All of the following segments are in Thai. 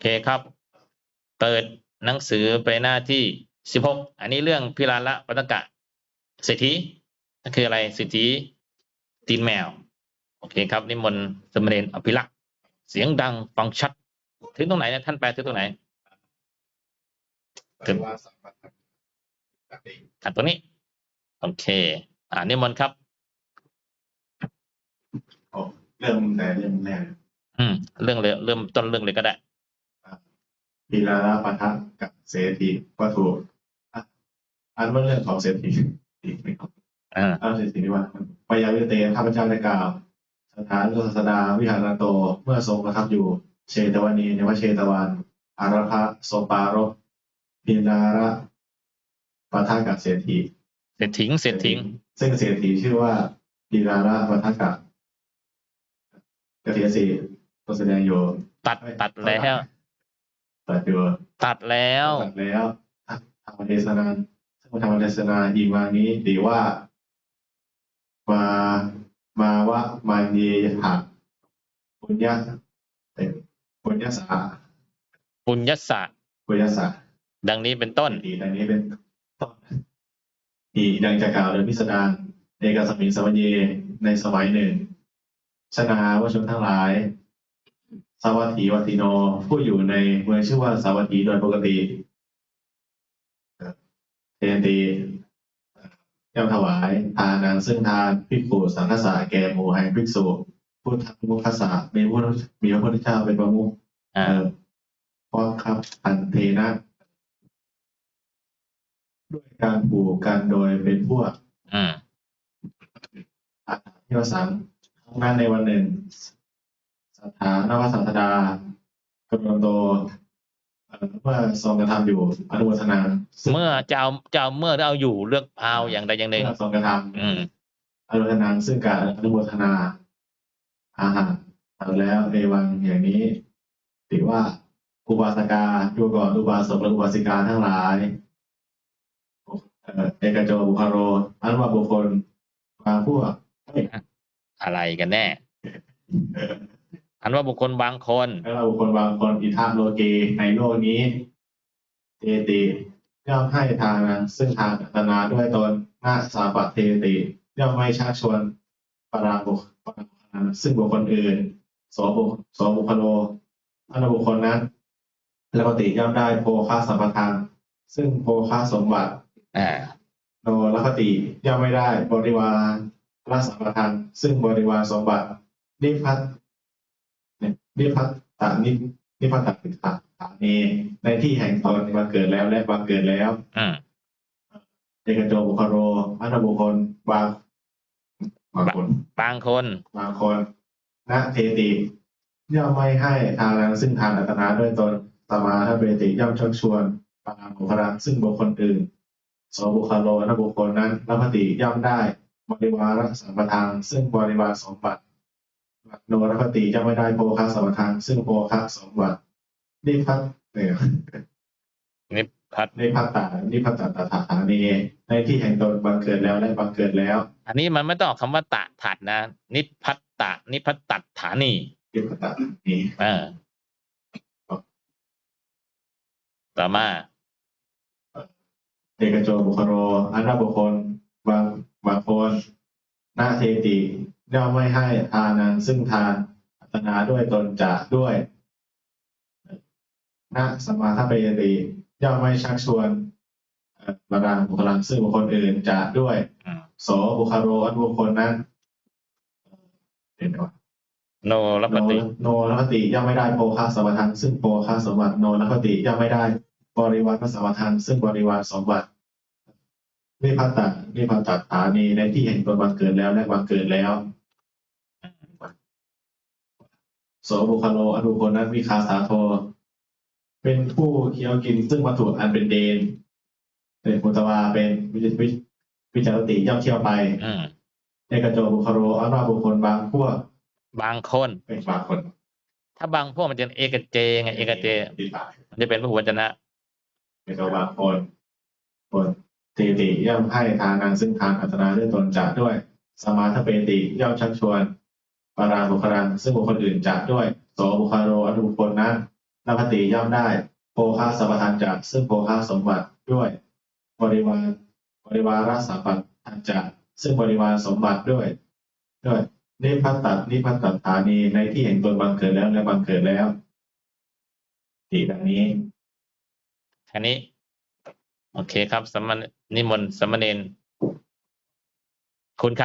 เคครับ เปิดหนังสือไปหน้าที่สิบหกอันนี้เรื่องพิราละปัตกะเศรษฐีนั่นคืออะไรเศรษฐีตีนแมว โอเคครับนิมนต์สมเด็จอภิรักษ์เสียงดังฟังชัด ถึงตรงไหนเนี่ยท่านแปลถึงตรงไหนแต่ว่าสามารถทำได้อะตรงนี้ โอเค อ่านิมนต์ครับเริ่มแต่เริ่มแรกอืม เรื่องเลยเริ่มต้นเรื่องเลยก็ได้ พีราลาปะทะกับเศรษฐีวัตถุอะอันว่าเรื่องของเศรษฐีอีกไหมครับอ่าเอาเศรษฐีนี่ว่าปยาวิเตข้าพเจ้าได้กล่าวสถานศาสดาวิหารโตเมื่อทรงประทับอยู่เชตวนีในวัดเชตวันอาราภะโสปารบพีราละปะทะกับเศรษฐีเสร็จทิ้งเสร็จทิ้งซึ่งเศรษฐีชื่อว่าพีราละปะทะกับกเทียสีตัวแสดงอยู่ตัดตัดแล้ว ตัดอยู่ตัดแล้วตัดแล้วธรรมเทศนาซึ่งธรรมเทศนาอีกมานี้ดีว่า มามาว่ามาเยหะปุญญาเอ่อปุญญาสาปุญญสะปุญญาสาดังนี้เป็นต้นดีดังนี้เป็นต้นอีกดังจะกล่าวโดยพิสดารเอกสมิงสมัญเยในสมัยหนึ่งชนาวชนทั้งหลาย สาวัตถีวัตติโนผู้อยู่ในเมืองชื่อว่าสาวัตถีโดยปกติเทนตีย่อมถวายทานังซึ่งทานภิกขุสังฆสะแก่หมู่แห่งภิกษุพุทธมุขสะมีพระมีพระพุทธเจ้าเป็นประมุขอ่าเอ่อเพราะครับพันเทนะ ด้วยการผูกกันโดยเป็นพวกอืมอาถรรพ์ที่วสังครั้งนั้นในวันหนึ่งส ถานวสันตดากำลังโตเอ่อเมื่อทรงกระทำอยู่อนุโมทนาซึ่งเมื่อจะเอาจะเอาเมื่อเอาอยู่เลือกเอาอย่างใดอย่างหนึ่งเมื่อทรงกระทอืมำอนุโมทนาซึ่งการอนุโมทนา อาหารเอาแล้วในวังอย่างนี้ถือว่าอุบาสกาดูก่อนอุบาสกและอุบาสิกาทั้งหลายเอ่อเอกโจบุคาโรอันว่าบุคคลบางพวกเอ้ยอะไรกันแน่ อันว่าบุคคลบางคนแล้วเราบุคคลบางคนอิทาโลเกในโลกนี้เตติย่อมให้ทานนั้นซึ่งทานอัตนาด้วยตนนาสาปะเทติย่อมไม่ชักชวนปราบุคปราบุคคลซึ่งบุคคลอื่นโสบุคโสบุคโลอันบุคคลนั้นแล้วปฏิย่อมได้โภคาสัมปทานซึ่งโภคาสมบัติอ่าโนลัคติย่อมไม่ได้บริวารรัสัมปทานซึ่งบริวารสมบัตินิพัตเนี่ยนิพัตตานินิพัตตติตาฐานีในที่แห่งตนมาเกิดแล้วและบังเกิดแล้วอืมเอกโจบุคโรอันบุคคลบางบางคน บางคนบางคนนะเทติย่อมไม่ให้ทางนั้นซึ่งทานอัตนาด้วยตนสมาทเปติย่อมชักชวนปางบุคลาซึ่งบุคคลอื่นโสบุคโลนะบุคคลนั้นรับปฏิย่อมได้บริวารสัมปทานซึ่งบริวารสมบัติ โนรับปฏิย่อมไม่ได้โภคสัมปทานซึ่งโภคสมบัตินิพัตเนี่ยนิพพัทนิพัตตานิพัตตาตถาฐานีในที่แห่งตนบังเกิดแล้วและบังเกิดแล้ว อันนี้มันไม่ต้องออกคำว่าตะถัดนะ นิพพัตตะนิพพัตตัดฐานีนิพัตตานี้เออต่อมาเอกโจบุคโรอันว่าบุคคลบางบางคนนาเทติ ย่อมไม่ให้ทานันซึ่งทานอัตนาด้วยตนจะด้วยนาสมาทเปยติย่อมไม่ชักชวนเอ่อบรรดาบุคลังซึ่งบุคคลอื่นจะด้วยอืมโสบุคโรอันบุคคลนั้นเห็นไหมวะโนรับปโนฏิโนรัพติย่อมไม่ได้โภคาสมบัติซึ่งโภคาสมบัติโนรัพติย่อมไม่ได้บริวารสมบัติซึ่งบริวารสมบัติวิพัตตาวิพัตตาฐานีในที่แห่งตนบังเกิดแล้วและบังเกิดแล้ว โสบุคโลอนุคนนั้นวิคาสาโท เป็นผู้เคี้ยวกินซึ่งวัตถุอันเป็นเดนเป็นมุตวาเป็นวิจวิวิจารติย่อมเที่ยวไปอืมในกระโจบุคโลอันว่าบุคคลบางพวก บางคนเป็นบางคน ถ้าบางพวกมันจะเอกเจไงเอกเจติดปากมันจะเป็นพหุวจนะเป็นตัวบางคนคนตีติย่อมให้ทานันซึ่งทานอัตนาด้วยตนจะด้วย สมาทเปติย่อมชักชวน ปาราบุคลังซึ่งบุคคลอื่นจะด้วย โสบุคาโรอนุบุคคลนั้นนักติย่อมได้โภคาสัมปทานจากซึ่งโภคาสมบัติด้วย บริวารบริวารสัมปทานจากซึ่งบริวารสมบัติด้วย ด้วยนิพพัตตนิพพัตตฐานีในที่แห่งตนบังเกิดแล้วและบังเกิดแล้วที่ดังนี้แค่นี้ โอเคครับสมณนิมนต์สมณเณรคุณค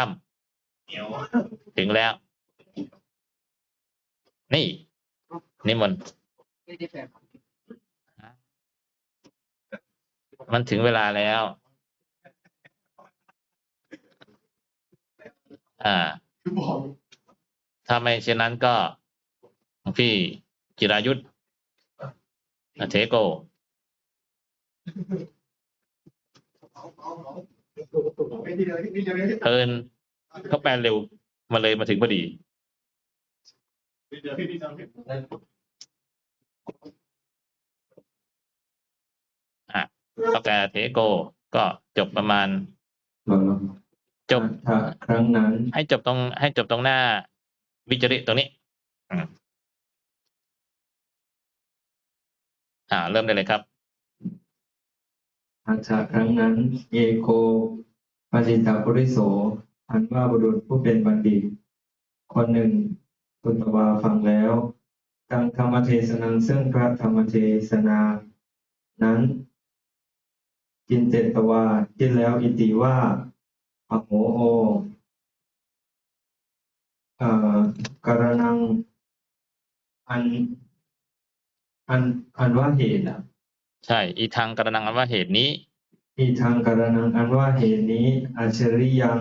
ำถึงแล้ว นี่นิมนต์มันถึงเวลาแล้ว อ่า ถ้าไม่เช่นนั้นก็พี่จิรายุทธเทโกเอิญเขาแปลเร็วมาเลยมาถึงพอดี อะก็แปลเทโก ก็จบประมาณ จบถ้าครั้งนั้น ให้จบตรง ให้จบตรงหน้า วิจริตตรงนี้อืมอ่า เริ่มได้เลยครับอาชาครั้งนั้นเอโกปจิตาปุริโสอันว่าบุรุษผู้เป็นบัณฑิต คนหนึ่ง กุตวาฟังแล้วกังธรรมเทศนังซึ่งพระธรรมเทศนา นั้นกินเจตวาที่แล้วอิติว่าอโหโอเอ่อการนังอันอันอันว่าเหตุอะใช่ อีทางกระนังอันว่าเหตุนี้ อีทางการนังอันว่าเหตุนี้อัจฉริยัง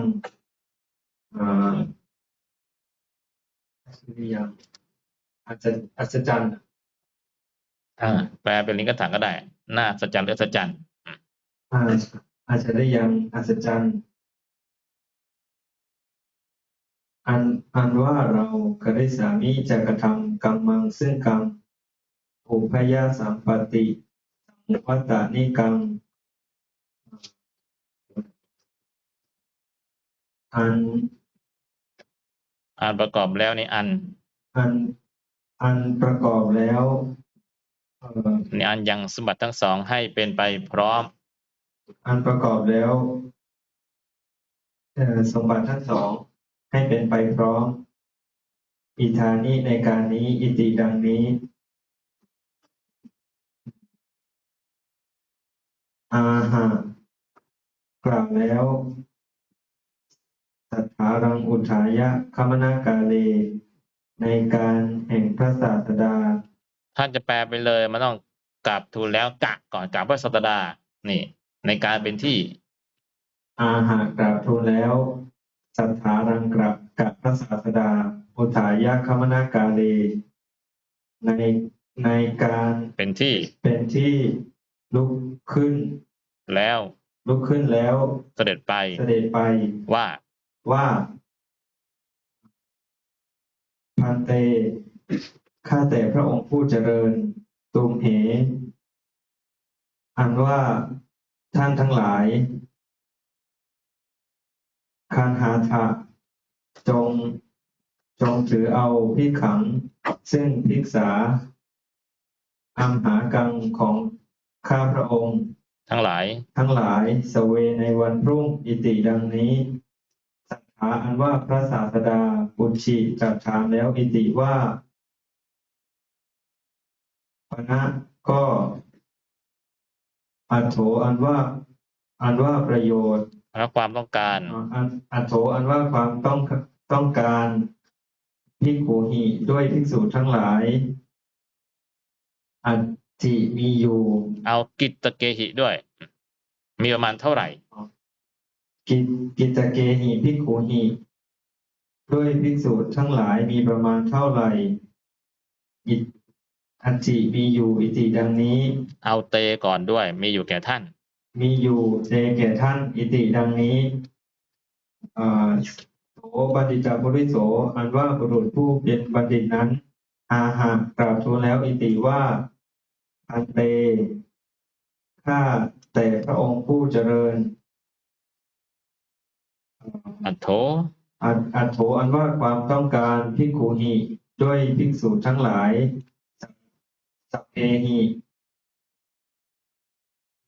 อ่า อัจฉริยังอัจอัศจรรย์อ่าแปลเป็นลิงกถังก็ได้หน้าสัจจันหรือสัจจันอ่าอัจฉริยังอัศจรรย์อันอันว่าเรากริสามิจะกระทำกรรมังซึ่งกรรมอุพยาสัมปติสังวัตตานิกรรมอัน อ่านประกอบแล้วนี่อัน อันอันประกอบแล้วเอ่อนี่อันยังสมบัติทั้งสองให้เป็นไปพร้อม อันประกอบแล้วเอ่อสมบัติทั้งสองให้เป็นไปพร้อม อิทานิในการนี้ อิติดังนี้ อาหากล่าวแล้ว สัทธารังอุทายะคมนากาเล ในการแห่งพระศาสดาท่านจะแปลไปเลยมันต้องกราบทูลแล้วกะก่อนกราบพระสัตดา นี่ ในการเป็นที่ อาหากราบทูลแล้วสัทธารังกราบกับพระศาสดาอุทายะคมนากาเล ในในการเป็นที่เป็นที่ลุกขึ้น แล้วลุกขึ้นแล้วเสด็จไปเสด็จไปว่า ว่า พันเต ข้าแต่พระองค์ผู้เจริญ ตุมเห อันว่าท่านทั้งหลายคานหาทะจง จงถือเอาพิกขัง ซึ่งพิกษาอัมหากังของข้าพระองค์ ทั้งหลาย ทั้งหลายสเวในวันพรุ่งอิติดังนี้ สัทธาอันว่าพระศาสดาปุชชิตรัสถามแล้วอิติว่าปณะก็อัตโถอันว่า อันว่าประโยชน์และความต้องการอันอัตโถอันว่าความต้องต้องการพิกขุหิด้วยภิกษุทั้งหลาย อัตติมีอยู่ เอากิตตเกหิด้วย มีประมาณเท่าไหร่ กิจกิจเกหิภิกขุหิด้วยภิกษุทั้งหลายมีประมาณเท่าไหร่อิอัจจิมีอยู่อิติดังนี้ เอาเตก่อนด้วย มีอยู่แก่ท่าน มีอยู่เจแก่ท่าน อิติดังนี้อ่าโสบัณฑิตาภริโสอันว่าบุรุษผู้เป็นบัณฑิตนั้น อาหารกราบทูลแล้วอิติว่า อันเตข้าแต่พระองค์ผู้เจริญ อัตโถอัตอัตโถอันว่าความต้องการภิกขุหิด้วยภิกษุทั้งหลายสัพเพหิ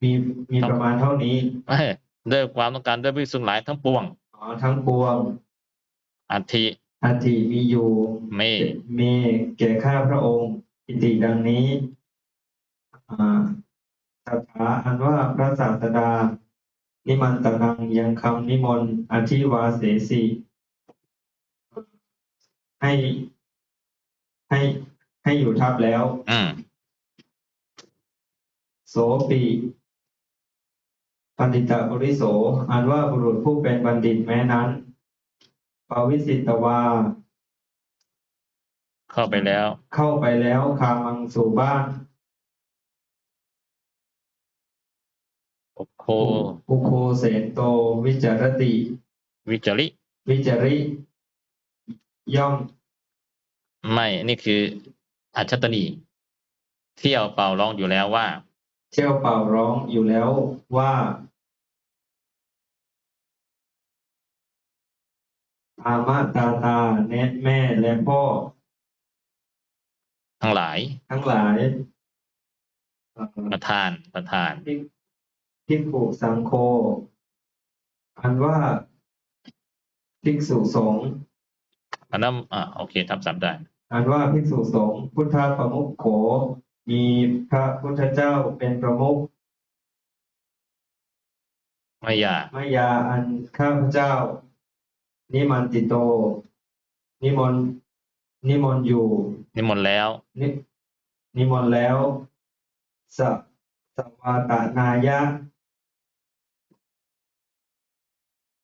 มีมีประมาณเท่านี้เอ้ยด้วยความต้องการด้วยภิกษุหลายทั้งปวงอ๋อทั้งปวงอัฐิอัฐิมีอยู่เมเมแก่ข้าพระองค์อิติดังนี้อ่าสถาอันว่าพระศาสดา นิมันตนังยังคำนิมนต์อธิวาเสสีให้ให้ให้อยู่ทับแล้ว อืมโสปีปันดิตาบริโสอันว่าบุรุษผู้เป็นบัณฑิตแม้นั้นปวิสิตวา เข้าไปแล้ว เข้าไปแล้วคามังสู่บ้าน โอโคอุโคเสนโตวิจารติ วิจาริวิจาริ ย่อม ไม่นี่คือ อัจฉตนีเที่ยวเป่าร้องอยู่แล้วว่า เที่ยวเป่าร้องอยู่แล้วว่าอามาตาตาเนตแม่และพ่อ ทั้งหลาย ทั้งหลายเอ่อประธานประธาน ภิกภิกขุสังโฆ อันว่าภิกษุสงฆ์อันนั้นอ่าโอเคทับศัพท์ได้ อันว่าภิกษุสงฆ์พุทธประมุขโข มีพระพุทธเจ้าเป็นประมุขไม่ยากมายาอันข้าพเจ้า นิมันติโต นิมนต์นิมนต์อยู่ นิมนต์แล้ว นินิมนต์แล้วสะสวาตานายะ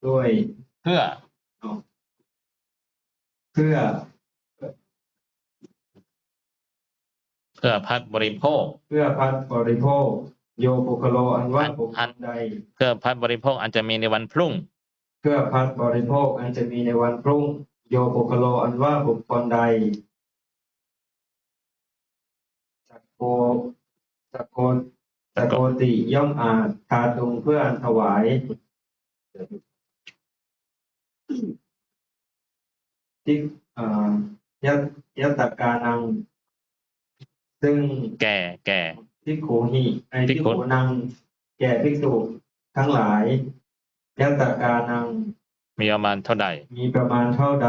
ด้วย เพื่อเพื่อเพื่อพัดบริโภค เพื่อพัดบริโภค โยปุคโลอันว่าบุคคลใด เพื่อพัดบริโภคอันจะมีในวันพรุ่ง เพื่อพัดบริโภคอันจะมีในวันพรุ่ง โยปุคโลอันว่าบุคคลใดจักโกจักโกจักโกติย่อมอาจทาตุงเพื่ออันถวาย ที่อ่ายัตยัตตกานัง ซึ่งแก่แก่พิกขุหิไอภิพิกกขุขุนัง แก่ภิกษุทั้งหลายยัตตกานัง มีประมาณเท่าใด มีประมาณเท่าใด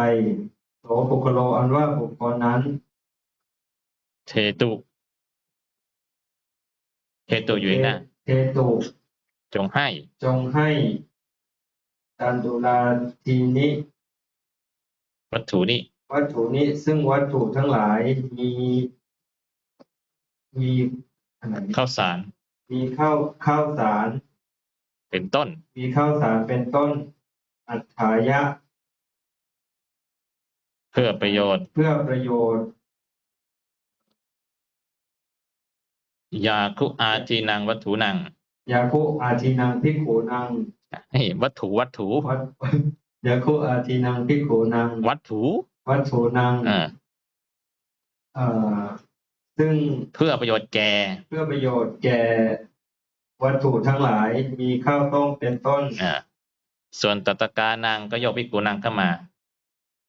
โสปุคโลอันว่าบุคคลนั้นเทตุเทตุอยู่อีกนะเทตุจงให้ จงให้ ตันตุลาทีนิ วัตถุนี้ วัตถุนี้ ซึ่งวัตถุทั้งหลายมีมีอะไรข้าวสาร มีข้าวข้าวสาร เป็นต้น มีข้าวสารเป็นต้น อัฏฐายะ เพื่อประโยชน์ เพื่อประโยชน์ ยาคุอาจีนังวัตถุนัง ยาคุอาทีนังพิกขุนังให้ วัตถุวัตถุวัดยาคุอาทีนังพิกขุนัง วัตถุ วัตถุนังอ่าเอ่อซึ่งเพื่อประโยชน์แก่ เพื่อประโยชน์แก่ วัตถุทั้งหลายมีข้าวต้มเป็นต้นอ่าส่วนตตกานางก็ยกวิกุนังเข้ามา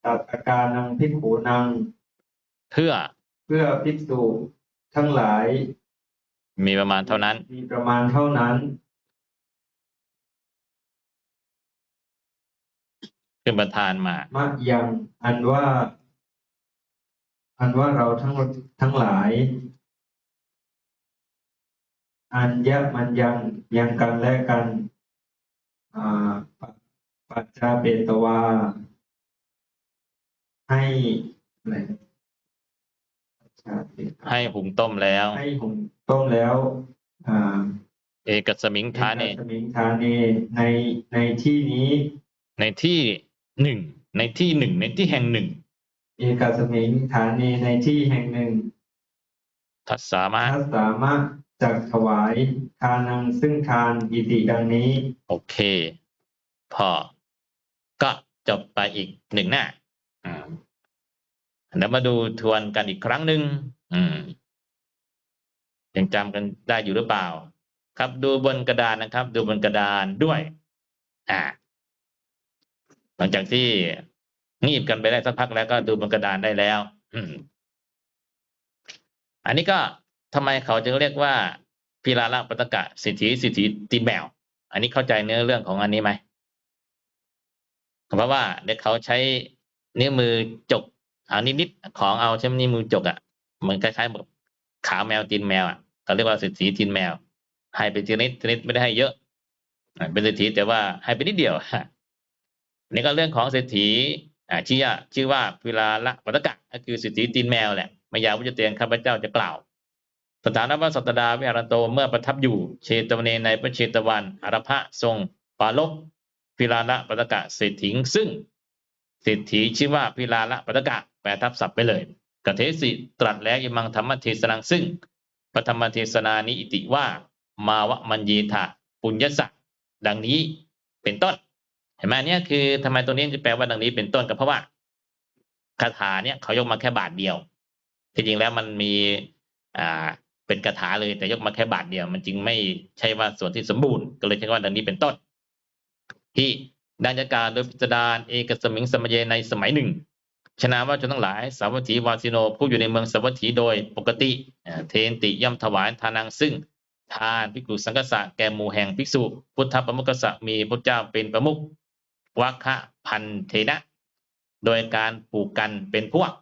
ตัตกานังพิกขุนัง เพื่อเพื่อภิกษุทั้งหลาย มีประมาณเท่านั้น มีประมาณเท่านั้น คือประทานมามะยังอันว่า อันว่าเราทั้งทั้งหลาย อันยะมันยังยังกันและกันอ่าปะปัจจาเปตวา ให้อะไรปัจจาเปตวาให้หุงต้มแล้ว ให้หุงต้มแล้วอ่าเอกสมิงทาเนสมิงทาเนในในที่นี้ ในที่ หนึ่งในที่หนึ่งในที่แห่งหนึ่ง เอกสมิงฐานีในที่แห่งหนึ่ง ทัสสามะถ้าสามารถจักถวายทานังซึ่งทานอิติดังนี้ โอเค พอ ก็จบไปอีกหนึ่งหน้าอืมเดี๋ยวมาดูทวนกันอีกครั้งหนึ่งอืมยังจำกันได้อยู่หรือเปล่า ครับดูบนกระดานนะครับ ดูบนกระดานด้วย อ่า หลังจากที่งีบกันไปได้สักพักแล้วก็ดูบนกระดานได้แล้วอันนี้ก็ทำไมเขาจึงเรียกว่าพิลาละปตกะสิทธิสิทธิตีนแมว อันนี้เข้าใจเนื้อเรื่องของอันนี้ไหมเพราะว่าเด็กเขาใช้นิ้วมือจกเอานิดๆของเอาใช้นิ้วมือจกอะเหมือนคล้ายๆแบบขาแมวตีนแมวอะเขาเรียกว่าสิทธิตีนแมว ให้ไปทีนิดทีนิดไม่ได้ให้เยอะเป็นสิทธิแต่ว่าให้ไปนิดเดียว นี่ก็เรื่องของเศรษฐีอ่าชื่อชื่อว่าพิลาละปัตกะก็คือเศรษฐีตีนแมวแหละมายาวุจเตียนข้าพเจ้าจะกล่าว สถานวัตสัตดาวิหารโตเมื่อประทับอยู่เชตวเนในพระเชตวันอารพะทรงปาลบพิลาละปัตกะเศรษฐีซึ่งเศรษฐีชื่อว่าพิลาละปัตกะแปลทับศัพท์ไปเลยกเทสิตรัสแล้วอิมังธรรมเทศนังซึ่งปฐมเทศนานิอิติว่ามาวะมัญญีถะปุญญสักดังนี้เป็นต้น เห็นไหมเนี่ยคือทำไมตัวนี้จะแปลว่าดังนี้เป็นต้นก็เพราะว่าคาถาเนี่ยเขายกมาแค่บาทเดียวที่จริงแล้วมันมีอ่าเป็นคาถาเลยแต่ยกมาแค่บาทเดียว มันจึงไม่ใช่ว่าส่วนที่สมบูรณ์ก็เลยใช้ว่าดังนี้เป็นต้น ที่ดังจากการโดยพิจารณาเอกสมิงสมเยในสมัยหนึ่งชนะว่าชนทั้งหลาย สาวัตถีวาสิโนผู้อยู่ในเมืองสาวัตถีโดยปกติเทนติย่อมถวายทานังซึ่ง ทานภิกษุสังกษะแก่หมู่แห่งภิกษุ พุทธประมุขสะมีพระเจ้าเป็นประมุข วัคคะพันเทนะ โดยการปลูกกันเป็นพวก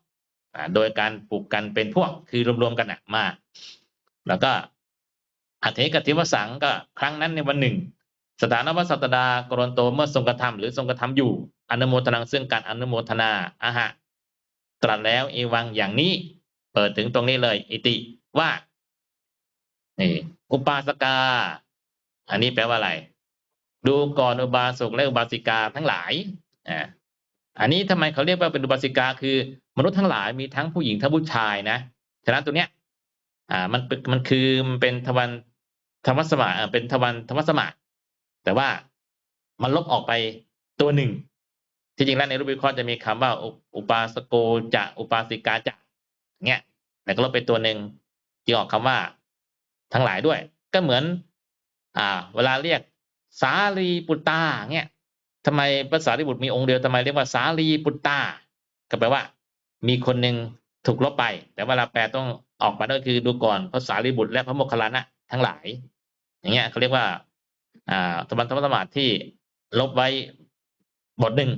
โดยการปลูกกันเป็นพวก คือรวมๆกันอะมา แล้วก็อัเทกติวสังก็ครั้งนั้นในวันหนึ่ง สถานวสัตดากรณโตเมื่อทรงกระทำหรือทรงกระทำอยู่อนุโมทนาซึ่งการอนุโมทนาอาหะตรัสแล้วเอวังอย่างนี้ เปิดถึงตรงนี้เลย อิติว่านี่อุปาสกา อันนี้แปลว่าอะไร ดูก่อนอุบาสกและอุบาสิกาทั้งหลายอ่าอันนี้ทำไมเขาเรียกว่าเป็นอุบาสิกาคือ มนุษย์ทั้งหลายมีทั้งผู้หญิงทั้งผู้ชายนะฉะนั้นตัวเนี้ย อ่า มันเป็นมันคือมันเป็นทวันธรรมสมาอ่าเป็นทวันธรรมสมาแต่ว่ามันลบออกไปตัวหนึ่ง ที่จริงแล้วในรูปวิเคราะห์จะมีคำว่าอุปาสโกจะอุปาสิกาจะเงี้ยแต่ก็ลบไปตัวหนึ่งที่ออกคำว่า ทั้งหลายด้วย ก็เหมือน อ่า เวลาเรียก สารีปุตตาเงี้ยทำไมภาษาริบุตรมีองค์เดียวทำไมเรียกว่าสารีปุตตาก็แปลว่า มีคนหนึ่งถูกลบไป แต่เวลาแปลต้องออกมาก็คือดูก่อนภาษาริบุตรและพระโมคคัลลานะทั้งหลาย อย่างเงี้ยเขาเรียกว่าอ่าตบันธรรมสมาธิที่ลบไว้บทหนึ่ง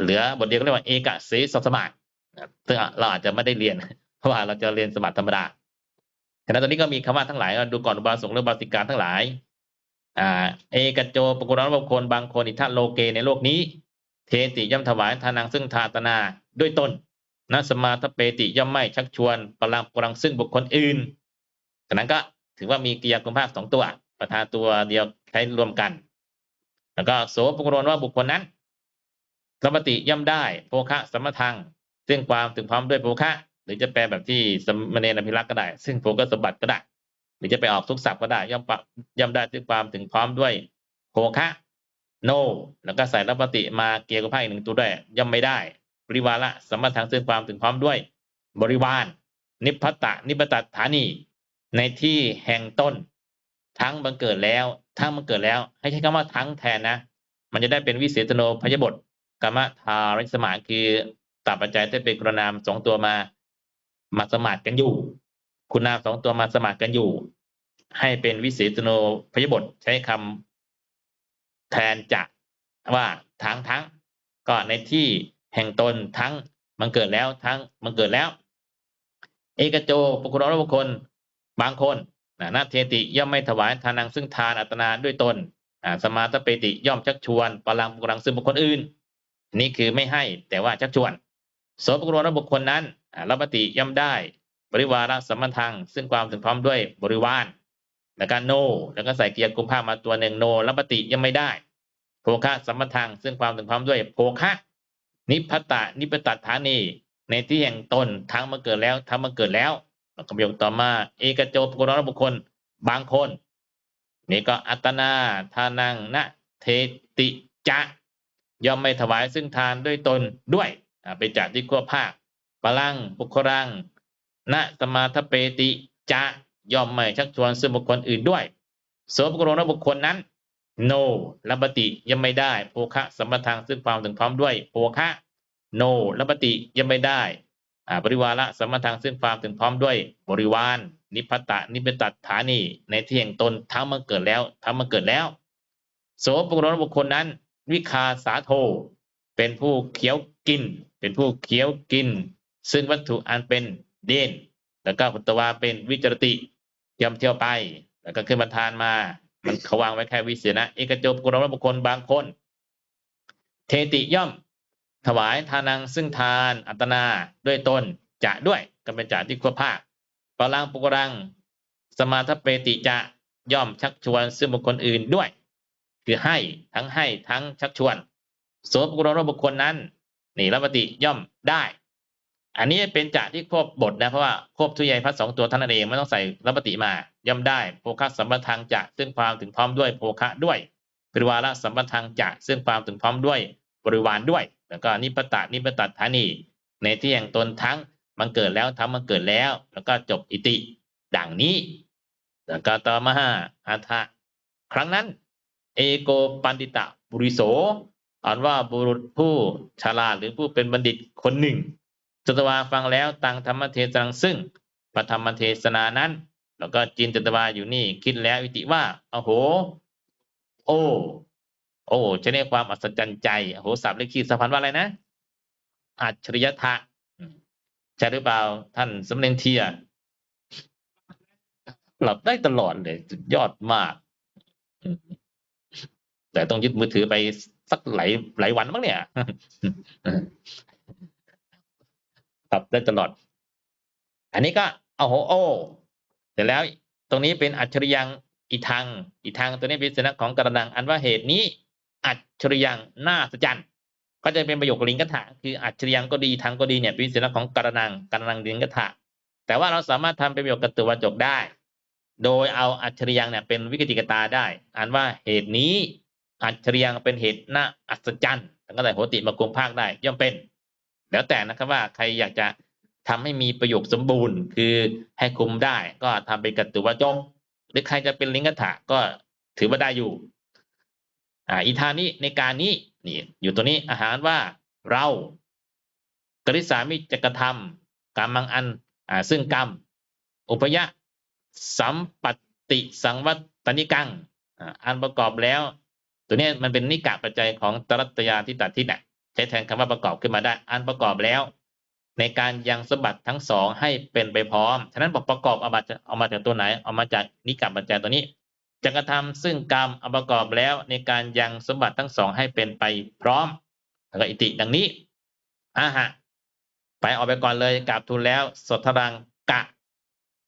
เหลือบทเดียวก็เรียกว่าเอกเสสสมาธิซึ่งเราอาจจะไม่ได้เรียน เพราะว่าเราจะเรียนสมาธิธรรมดาขณะตอนนี้ก็มีคำว่าทั้งหลายดูก่อนอุบาสกและอุบาสิกาทั้งหลาย อ่าเอกโจปกุรณบุคคลบางคนอิทัโลเกในโลกนี้ เทติย่อมถวายทานังซึ่งทาตนาด้วยตนนัสมาทเปติย่อมไม่ชักชวนปลังปรังซึ่งบุคคลอื่นฉะนั้นก็ถือว่ามีกิยาคุณภาพสองตัว ประธานตัวเดียวใช้รวมกัน แล้วก็โสปกุรณว่าบุคคลนั้นสมติย่อมได้โภคะสมทัง ซึ่งความถึงพร้อมด้วยโภคะ หรือจะแปลแบบที่สมณเณรอภิรักษ์ก็ได้ ซึ่งโภคสมบัติก็ได้ รือจะไปออกทุกศัพท์ก็ได้ ย่อมปะย่อมได้ซึ่งความถึงพร้อมด้วยโภคะโน แล้วก็ใส่รับปฏิมาเกียร์กับผ้าอีกหนึ่งตัวด้วย ย่อมไม่ได้บริวารละสมมาทางซึ่งความถึงพร้อมด้วย บริวาร นิพพตะนิพพตฐานี ในที่แห่งต้น ทั้งบังเกิดแล้ว ทั้งบังเกิดแล้ว ให้ใช้คำว่าทั้งแทนนะ มันจะได้เป็นวิเศษโนพยบทกรรมทาริสมาคือตับปัจจัยที่เป็นกรนามสองตัวมามาสมาธิกันอยู่ คุณนามสองตัวมาสมาธิกันอยู่ ให้เป็นวิเศษโนพยบทใช้คำแทนจะว่าทั้งทั้งก็ในที่แห่งตนทั้งมันเกิดแล้วทั้งมันเกิดแล้ว เอกโจปกุรณบุคคลบางคนนะนาเทติย่อมไม่ถวายทานังซึ่งทานอัตนาด้วยตนสมาตเปติย่อมชักชวนปลังปุรังซึ่งบุคคลอื่น นี่คือไม่ให้แต่ว่าชักชวนโสปกุรณบุคคลนั้นรับปฏิย่อมได้ บริวารสัมมันทัง ซึ่งความถึงพร้อมด้วยบริวารแล้วก็โน แล้วก็ใส่เกียร์กุมภามาตัวหนึ่งโนรับปฏิย่อมไม่ได้ โภคะสัมมันทัง ซึ่งความถึงพร้อมด้วยโภคะ นิพพตะนิพพตัฐานี ในที่แห่งตนทั้งมาเกิดแล้วทั้งมาเกิดแล้วแล้วก็ประโยคต่อมา เอกโจปกรณบุคคล บางคน นี่ก็อัตนาทานังนะเทติจะย่อมไม่ถวายซึ่งทานด้วยตนด้วยไปจากที่ขั้วภาคปลังบุครัง นะสมาทเปติจะย่อมไม่ชักชวนซึ่งบุคคลอื่นด้วยโสปกุรณบุคคลนั้น โนลับติยังไม่ได้โภคะสัมปทางซึ่งความถึงพร้อมด้วยโภคะโนลับติยังไม่ได้อ่าบริวาระสัมปทางซึ่งความถึงพร้อมด้วยบริวาร นิพพตะนิพพตัฐานีในที่แห่งตนทั้งมันเกิดแล้วทั้งมันเกิดแล้ว โสปุโรบุคคลนั้น วิคาสาโท เป็นผู้เคี้ยวกิน เป็นผู้เคี้ยวกิน ซึ่งวัตถุอันเป็น เด่นแล้วก็พุตตวาเป็นวิจรติย่อมเที่ยวไป แล้วก็ขึ้นมาทานมา มันเขาวางไว้แค่วิเศษนะเอกจปกุลบุคคลบางคน เทติย่อม ถวายทานังซึ่งทานอัตนาด้วยตนจะด้วยก็เป็นจะที่ควบภาคปรังปุกรัง สมาทเปติจะย่อมชักชวนซึ่งบุคคลอื่นด้วย คือให้ทั้งให้ทั้งชักชวนโสปุกรณบุคคลนั้นนี่รับปฏิย่อมได้ อันนี้เป็นจะที่ควบบทนะเพราะว่าควบทุยใหญ่พัดสองตัวท่านั้นเองไม่ต้องใส่รับปฏิมาย่อมได้โภคะสัมปทานจะซึ่งความถึงพร้อมด้วยโภคะด้วยปริวาระสัมปทานจะซึ่งความถึงพร้อมด้วยบริวารด้วย แล้วก็นิปตะนิปตัฐานีในที่แห่งตนทั้งมันเกิดแล้วทั้งมันเกิดแล้ว แล้วก็จบอิติดังนี้แล้วก็ต่อมาอัฏฐะครั้งนั้น เอโกปันติตะบุริโสอ่านว่าบุรุษผู้ฉลาดหรือผู้เป็นบัณฑิตคนหนึ่ง จตวาฟังแล้วตังธรรมเทศนังซึ่งปฐมเทศนานั้น แล้วก็จินจตวาอยู่นี่ คิดแล้ววิติว่าโอ้โห โอ้โอ้จะได้ความอัศจรรย์ใจโอ้โหสับเลขคีสะพันว่าอะไรนะอัจฉริยะอืมใช่หรือเปล่าท่านสำเร็จเทียหลับได้ตลอดเลยยอดมาก แต่ต้องยึดมือถือไปสักหลายหลายวันมั้งเนี่ย หลับได้ตลอด อันนี้ก็เอาโหโอเสร็จแล้วตรงนี้เป็นอัจฉริยังอีทางอีทางตัวนี้เป็นสัญลักของกระดัง อันว่าเหตุนี้ อัจฉริยังน่าสจันก็จะเป็นประโยคลิงกถะคืออัจฉริยังก็ดีทางก็ดีเนี่ยเป็นสัญลักของกระดังกระดังลิงกถะแต่ว่าเราสามารถทำเป็นประโยคกตุวจกได้ โดยเอาอัจฉริยังเนี่ยเป็นวิกติกตาได้อ่านว่าเหตุนี้ อัจฉริยังเป็นเหตุน่าอัศจรรย์แล้วก็ใส่โหติมากุมภาคได้ย่อมเป็น แล้วแต่นะครับว่าใครอยากจะทำให้มีประโยคสมบูรณ์ คือให้คุมได้ ก็ทำเป็นกัตตุวจกหรือใครจะเป็นลิงกถะก็ถือว่าได้อยู่ อ่าอีทานี้ในการนี้นี่อยู่ตัวนี้อาหารว่าเรากริสามิจะกระทำกรรมังอันอ่าซึ่งกรรม อุปยะสัมปติสังวัตนิกังอ่าอันประกอบแล้ว ตัวนี้มันเป็นนิกะปัจจัยของตรัตยาที่ตัดที่เนี่ย ใช้แทนคำว่าประกอบขึ้นมาได้ อันประกอบแล้ว ในการยังสมบัติทั้งสองให้เป็นไปพร้อม ฉะนั้นบอกประกอบเอามาจากเอามาจากตัวไหน เอามาจากนิกะปัจจัยตัวนี้จะกระทำซึ่งกรรมเอาประกอบแล้วในการยังสมบัติทั้งสองให้เป็นไปพร้อมแล้วก็อิติดังนี้อาหะไปออกไปก่อนเลยกราบทูลแล้วสทรังกะ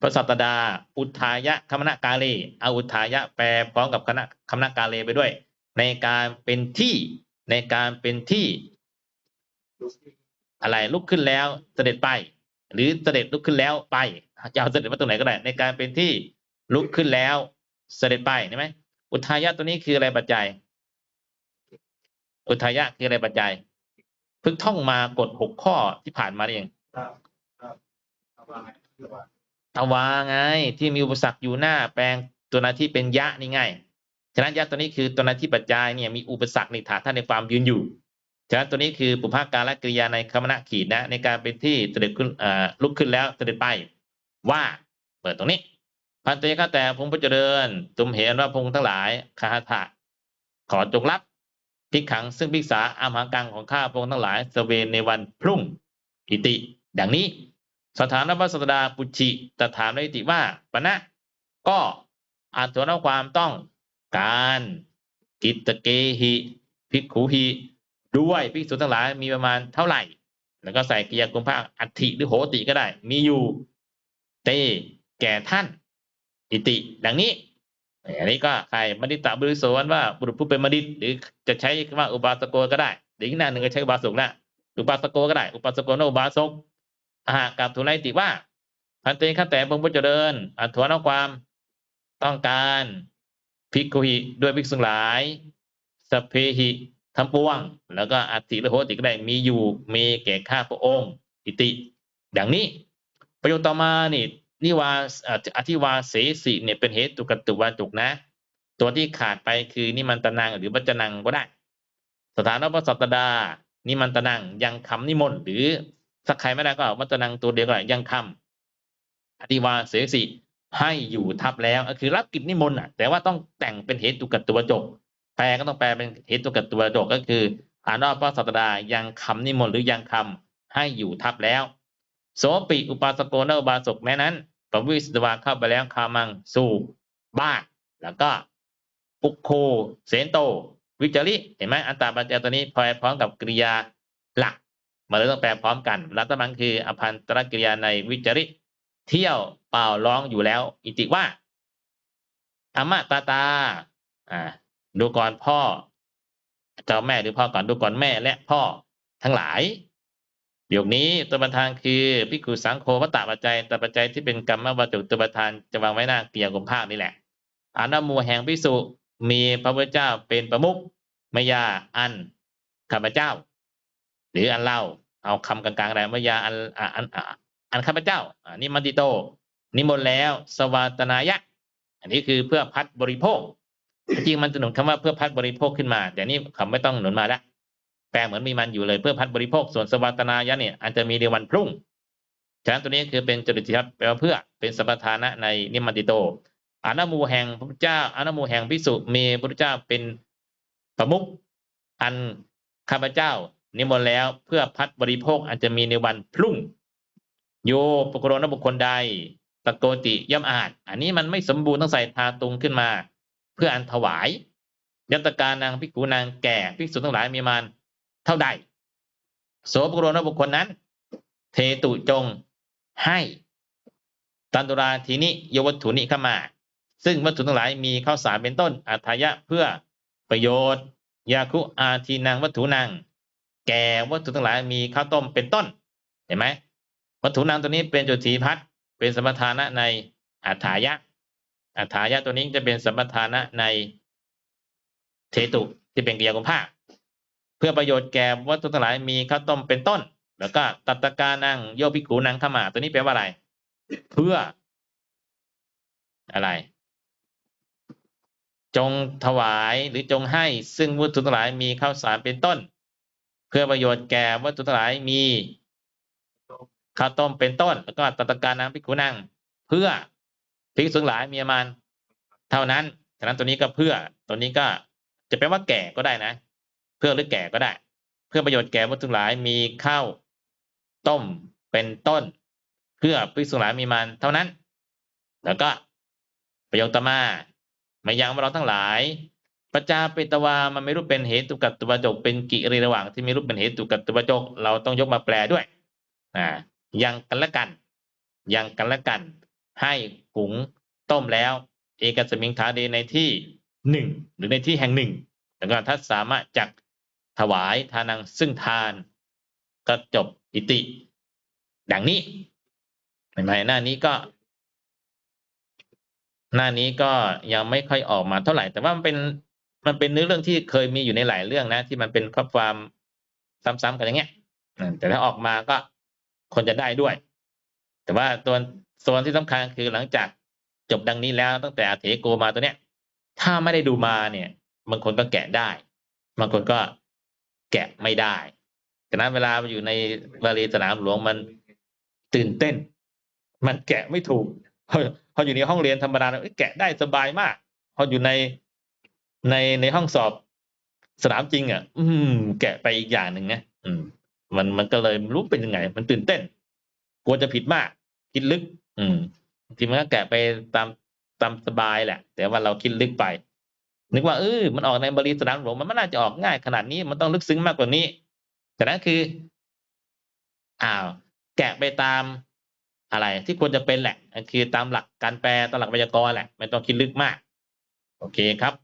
พระสัตดา อุทายะคมณกาเลเอาอุทายะแปลพร้อมกับคณะคมณกาเลไปด้วย ในการเป็นที่ในการเป็นที่ อะไรลุกขึ้นแล้วเสด็จไป หรือเสด็จลุกขึ้นแล้วไปจะเอาเสด็จมาตรงไหนก็ได้ ในการเป็นที่ลุกขึ้นแล้วเสด็จไปใช่ไหมอุทายะตัวนี้คืออะไรปัจจัย อุทายะคืออะไรปัจจัยเพิ่งท่องมากฎหกข้อที่ผ่านมาเองทวาไง ที่มีอุปสรรคอยู่หน้า แปลงตัวนาที่เป็นยะนี่ไงฉะนั้นยะตัวนี้คือตัวนาที่ปัจจัยเนี่ยมีอุปสรรคในฐานท่านในความยืนอยู่ ฉะนั้นตัวนี้คือปุพพาการและกริยาในคมณะขีดนะ ในการเป็นที่เสด็จขึ้นลุกขึ้นแล้วเสด็จไปว่าเปิดตรงนี้ พันเตยข้าแต่พงพระเจริญตุมเห็นว่าพงทั้งหลายคาถะขอจงรับพิกขังซึ่งพิกษาอามหากังของข้าพงทั้งหลายสเวนในวันพรุ่งอิติ ดังนี้ สถานพระสัสดาปุชิตถามในอิติว่าปณะก็อาจถวนเอาความต้องการกิตเกหิภิกขุหิ ด้วยภิกษุทั้งหลายมีประมาณเท่าไหร่ แล้วก็ใส่กิยากุมภาอัฐิหรือโหติก็ได้ มีอยู่เตแก่ท่าน อิติ ดังนี้อันนี้ก็ใครมดิตะบริโสวนว่าบุรุษผู้เป็นมดิตหรือจะใช้คำว่าอุบาสกโกก็ได้หรืออีกหน้าหนึ่งก็ใช้อุบาสกละอุบาสกโกก็ได้ อุบาสกโกนอุบาสกอาหากับทุนไลติว่าพันเตข้าแต่พระพุทธเจริญ อัถวนเอาความต้องการภิกขุหิด้วยภิกษุหลายสเพหิ ทั้งปวง แล้วก็อัติและโหติก็ได้มีอยู่มีแก่ข้าพระองค์ อิติดังนี้ ประโยคต่อมานี่นิวาอธิวาเสสิเนี่ยเป็นเหตุตุกตุวาจุกนะ ตัวที่ขาดไปคือนิมันตนังหรือวัจนังก็ได้ สถานพระสัตดา นิมันตนังยังคำนิมนต์หรือสักใครไม่ได้ก็วัจนังตัวเดียวก็ได้ยังคำอธิวาเสสิให้อยู่ทับแล้ว คือรับกิจนิมนต์อะ แต่ว่าต้องแต่งเป็นเหตุกัตตัวจก แปลก็ต้องแปลเป็นเหตุกัตตัวจกก็คืออานอบพระสัตดายังคำนิมนต์หรือยังคำให้อยู่ทับแล้ว โสปิอุปาสโกนอุบาสกแม้นั้นปวิสตวาเข้าไปแล้วคามังสู่บ้านแล้วก็ปุคโคเสนโต วิจาริเห็นไหมอันตราปัจจัยตัวนี้พอพร้อมกับกริยาหลักมาเลยต้องแปลพร้อมกันรัตมันคืออภันตรกริยาในวิจาริ เที่ยวเปล่าร้องอยู่แล้ว อิติว่าอามตาตา อ่า ดูก่อนพ่อเจ้าแม่หรือพ่อก่อนดูก่อนแม่และพ่อทั้งหลายเดี๋ยวนี้ตัวประธานคือพิกุสังโฆวัตตปัจจัยแต่ปัจจัยที่เป็นกรรมวัตถุตัวประธานจะวางไว้หน้าเกียรกุมภาคนี่แหละอานามูแห่งพิสุมีพระพุทธเจ้าเป็นประมุขมยาอันข้าพเจ้า หรืออันเล่าเอาคำกลางๆอะไรมยาอันอันอันข้าพเจ้าอ่านิมันติโต นิมนต์แล้ว สวาตนายะ อันนี้คือเพื่อพัดบริโภค จริงมันจะหนุนคำว่าเพื่อพัดบริโภคขึ้นมา แต่นี่คำไม่ต้องหนุนมาล้วแปลเหมือนมีมันอยู่เลยเพื่อพัดบริโภคส่วนสวัตนายะเนี่ยอาจจะมีในวันพรุ่งฉะนั้นตัวนี้คือเป็นจริตครับแปลว่าเพื่อเป็นสัมปทานะในนิมมันติโตอานามูแห่งพระพุทธเจ้าอานามูแห่งพิสุมีพระพุทธเจ้าเป็นประมุขอันข้าพเจ้า นิมนต์แล้วเพื่อพัดบริโภคอาจจะมีในวันพรุ่ง โยปกรณบุคคลใดตะโกติย่อมอาจ อันนี้มันไม่สมบูรณ์ต้องใส่ทาตุงขึ้นมา เพื่ออันถวายยัตการนางภิกขุนางแก่ภิกษุทั้งหลายมีมานเท่าใดโสปกรณบุคคลนั้น เทตุจงให้ตันตุราทีนี้โยวัตถุนิเข้ามา ซึ่งวัตถุทั้งหลายมีข้าวสารเป็นต้นอัทายะเพื่อประโยชน์ยาคุอาทีนางวัตถุนางแก่วัตถุทั้งหลายมีข้าวต้มเป็นต้น เห็นไหมวัตถุนางตัวนี้เป็นจุตีพัดเป็นสมทานะในอัฐายะ อัฐายะตัวนี้จะเป็นสมทานะในเทตุที่เป็นกิยากุมภาคเพื่อประโยชน์แก่วัตถุทั้งหลายมีข้าวต้มเป็นต้น แล้วก็ตัตตกานังโยภิกขุนังขมาตัวนี้แปลว่าอะไร เพื่ออะไร จงถวายหรือจงให้ซึ่งวัตถุทั้งหลายมีข้าวสารเป็นต้น เพื่อประโยชน์แก่วัตถุทั้งหลายมีข้าวต้มเป็นต้น แล้วก็ตัตตกานังภิกขุนังเพื่อ ภิกษุทั้งหลายมีประมาณเท่านั้นฉะนั้นตัวนี้ก็เพื่อตัวนี้ก็จะแปลว่าแก่ก็ได้นะ เพื่อหรือแก่ก็ได้ เพื่อประโยชน์แก่วัตถุทั้งหลายมีข้าวต้มเป็นต้น เพื่อภิกษุทั้งหลายมีมันเท่านั้น แล้วก็ประโยคต่อมามายังเราทั้งหลายปจจาเปตวามันไม่รู้เป็นเหตุกัตตุวจกเป็นกิริระหว่างที่ไม่รู้เป็นเหตุกัตตุวจกเราต้องยกมาแปลด้วยอ่ายังกันละกันยังกันละกัน ให้หุงต้มแล้ว เอกสมิงทาเดในที่หนึ่งหรือในที่แห่งหนึ่งแล้วก็ถ้าสามารถจักถวายทานังซึ่งทาน ก็จบอิติ ดังนี้เห็นไหมหน้านี้ก็ หน้านี้ก็ยังไม่ค่อยออกมาเท่าไหร่ แต่ว่ามันเป็นมันเป็นเนื้อเรื่องที่เคยมีอยู่ในหลายเรื่องนะ ที่มันเป็นข้อความซ้ำๆกันอย่างเงี้ยแต่ถ้าออกมาก็คนจะได้ด้วย แต่ว่าตัว ส่วนที่สำคัญคือหลังจากจบดังนี้แล้วตั้งแต่อเถโกมาตัวเนี้ย ถ้าไม่ได้ดูมาเนี่ยบางคนก็แกะได้บางคนก็แกะไม่ได้ฉะนั้นเวลาอยู่ในบาลีสนามหลวงมันตื่นเต้น มันแกะไม่ถูกพออยู่ในห้องเรียนธรรมดาแกะได้สบายมากพออยู่ในในในห้องสอบสนามจริงอะ อืม แกะไปอีกอย่างหนึ่งนะอืม มันมันก็เลยรู้เป็นยังไง มันตื่นเต้น กลัวจะผิดมาก คิดลึก อืมบางทีมันก็แกะไปตามตามสบายแหละ แต่ว่าเราคิดลึกไป นึกว่าเออมันออกในบริสนามหลวงมันไม่น่าจะออกง่ายขนาดนี้มันต้องลึกซึ้งมากกว่านี้ แต่นั้นคือ อ้าว แกะไปตามอะไร ที่ควรจะเป็นแหละคือตามหลักการแปลตามหลักไวยากรณ์แหละไม่ต้องคิดลึกมาก โอเคครับ